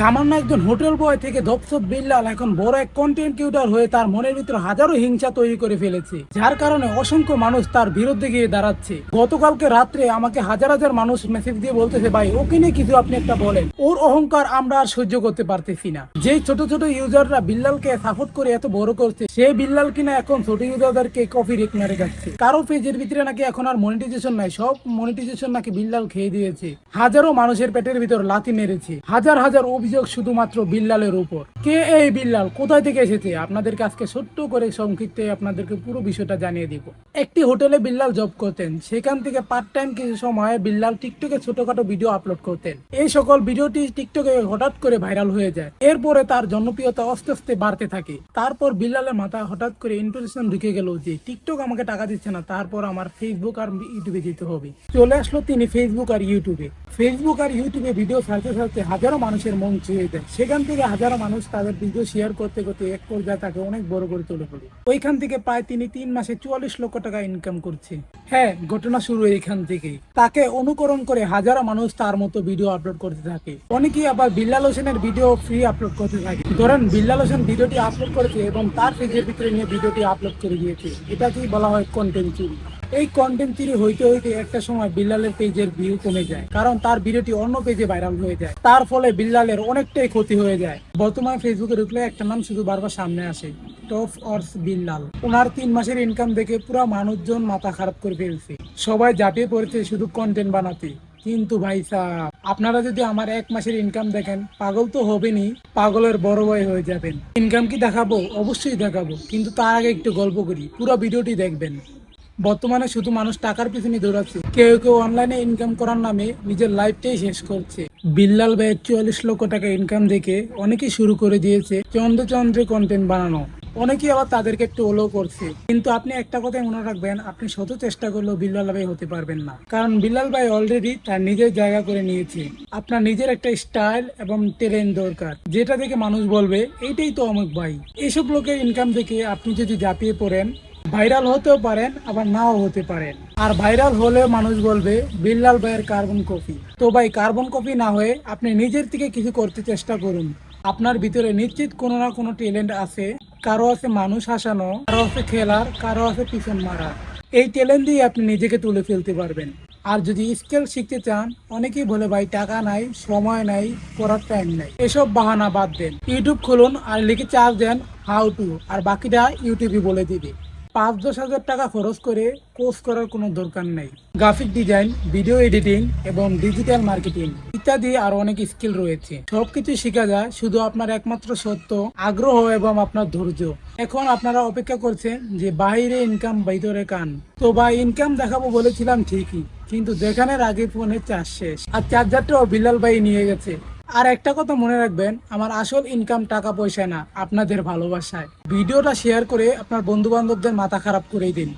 সামান্য একজন হোটেল বয় থেকে ধপসপ বিল্লাল এখন বড় এক কন্টেন্ট ক্রিয়েটর হয়ে তার মনের ভিতরে হাজারো হিংসা তৈরি করে ফেলেছে, যার কারণে অসংখ্য মানুষ তার বিরুদ্ধে গিয়ে দাঁড়াচ্ছে। গতকালকে রাত্রে আমাকে হাজার হাজার মানুষ মেসেজ দিয়ে বলতেছে, ভাই, ওকে নিয়ে কিছু আপনি একটা বলেন। ওর অহংকার আমরা আর সহ্য করতে পারতেছি না। যেই ছোট ছোট ইউজাররা বিল্লালকে সাপোর্ট করে এত বড় করছে, সে বিল্লাল কিনা এখন ছোট ইউজারদেরকে কপি রেক মেরে যাচ্ছে কারও পেজের ভিতরে নাকি এখন আর মনিটাইজেশন নাই, সব মনিটাইজেশন নাকি বিল্লাল খেয়ে দিয়েছে। হাজারো মানুষের পেটের ভিতর লাথি মেরেছে। হাজার হাজার অভিযোগ শুধুমাত্র বিল্লালের উপর। কে এই বিল্লাল? কোথায় থেকে এসেছে? আপনাদেরকে আজকে ছোট্ট করে সংক্ষিপ্তে আপনাদেরকে পুরো বিষয়টা জানিয়ে দিব। একটি হোটেলে বিল্লাল জব করতেন। সেখান থেকে পার্ট টাইম কিছু সময় বিল্লাল টিকটকে ছোটখাটো ভিডিও আপলোড করতেন। এই সকল ভিডিওটি টিকটকে হঠাৎ করে ভাইরাল হয়ে যায়। এরপরে তার জনপ্রিয়তা আস্তে আস্তে বাড়তে থাকে। তারপর বিল্লালের মাথা হঠাৎ করে ইন্টারেশন ঢুকে গেল যে, টিকটক আমাকে টাকা দিচ্ছে না, তারপর আমার ফেসবুক আর ইউটিউবে যেতে হবে। চলে আসলো তিনি ফেসবুক আর ইউটিউবে ফেসবুক আর ইউটিউবে ভিডিও ছাড়তে ছাড়তে হাজারো মানুষের মন ছুঁয়ে দেয় সেখান থেকে হাজারো মানুষ তাদের ভিডিও শেয়ার করতে করতে এক পর্যায়ে তাকে অনেক বড় করে তুলে পড়ে ওইখান থেকে প্রায় তিনি তিন মাসে চুয়াল্লিশ লক্ষ টাকা ইনকাম করছে। হ্যাঁ ঘটনা শুরু এইখান থেকেই। তাকে অনুকরণ করে হাজারো মানুষ তার মতো ভিডিও আপলোড করতে থাকে। অনেকেই আবার বিল্লাল হোসেনের ভিডিও ফ্রি আপলোড করতে থাকে। ধরেন, বিল্লাল হোসেন ভিডিওটি আপলোড করেছে এবং তার পেজের ভিতরে নিয়ে ভিডিওটি আপলোড করে দিয়েছে। এটাকেই বলা হয় কন্টেন্ট চুরি। এই কন্টেন্ট চুরি হইতে হইতে একটা সময় বিল্লালের পেজের ভিউ কমে যায়। কারণ তার ভিডিওটি অন্য পেজে ভাইরাল হয়ে যায়। তার ফলে বিল্লালের অনেকটাই ক্ষতি হয়ে যায়। বর্তমানে ফেসবুকে ঢুকলে একটা নাম শুধু বারবার সামনে আসে অর্স বিল্লাল ওনার তিন মাসের ইনকাম দেখে পুরো মানুষজন মাথা খারাপ করে ফেলছে। সবাই ঝাঁপিয়ে পড়েছে শুধু কন্টেন্ট বানাতে। কিন্তু ভাই সাহ আপনারা যদি আমার এক মাসের ইনকাম দেখেন, পাগল তো হবেনি পাগলের বড় ভাই হয়ে যাবেন। ইনকাম কি দেখাবো? অবশ্যই দেখাবো। কিন্তু তার আগে একটু গল্প করি। পুরো ভিডিওটি দেখবেন। বর্তমানে শুধু মানুষ টাকার পিছনে দৌড়াচ্ছে। কেউ কেউ অনলাইনে ইনকাম করার নামে নিজের লাইফটাই শেষ করছে। বিল্লাল ভাইয়ের চুয়াল্লিশ লক্ষ টাকা ইনকাম দেখে অনেকেই শুরু করে দিয়েছে চন্দ্র চন্দ্রে কন্টেন্ট বানানো। অনেকেই আবার তাদেরকে একটু ওলো করছে। কিন্তু আপনি একটা কথাই মনে রাখবেন, আপনি শত চেষ্টা করলেও বিল্লাল ভাই হতে পারবেন না। কারণ বিল্লাল ভাই অলরেডি তার নিজের জায়গা করে নিয়েছে। আপনার নিজের একটা স্টাইল এবং ট্যালেন্ট দরকার। যেটা দেখে মানুষ বলবে, এইটাই তো অমুক ভাই। এইসব লোকের ইনকাম দেখে আপনি যদি ঝাঁপিয়ে পড়েন ভাইরাল হতেও পারেন, আবার নাও হতে পারেন। আর ভাইরাল হলে মানুষ বলবে, বিল্লাল ভাইয়ের কার্বন কপি তো ভাই, কার্বন কপি না হয়ে আপনি নিজের থেকে কিছু করতে চেষ্টা করুন। আপনার ভিতরে নিশ্চিত কোনো না কোনো ট্যালেন্ট আছে। কারও আছে মানুষ হাসানো, কারও আছে খেলার, কারও আছে পিছন মারা। এই ট্যালেন্ট দিয়ে আপনি নিজেকে তুলে ফেলতে পারবেন। আর যদি স্কেল শিখতে চান, অনেকেই বলে, ভাই, টাকা নাই, সময় নাই, পড়ার টাইম নাই। এসব বাহানা বাদ দেন। ইউটিউব খুলুন আর লিখে চার্জ দেন, হাউ টু। আর বাকিটা ইউটিউবই বলে দিবে। পাঁচ দশ হাজার টাকা খরচ করে কোর্স করার কোনো দরকার নেই। গ্রাফিক ডিজাইন ভিডিও এডিটিং এবং ডিজিটাল মার্কেটিং ইত্যাদি আরও অনেক স্কিল রয়েছে। সবকিছু শেখা যায় শুধু আপনার একমাত্র সত্য, আগ্রহ এবং আপনার ধৈর্য। এখন আপনারা অপেক্ষা করছেন যে বাইরে ইনকাম ভিতরে কান। তো বা ইনকাম দেখাবো বলেছিলাম ঠিকই, কিন্তু দেখানোর আগে ফোনের চার্জ শেষ। আর চার্জারটাও বিল্লাল ভাই নিয়ে গেছে। আর একটা কথা মনে রাখবেন, আমার আসল ইনকাম টাকা পয়সা না, আপনাদের ভালোবাসায়। ভিডিওটা শেয়ার করে আপনার বন্ধু বান্ধবদের মাথা খারাপ করেই দিন।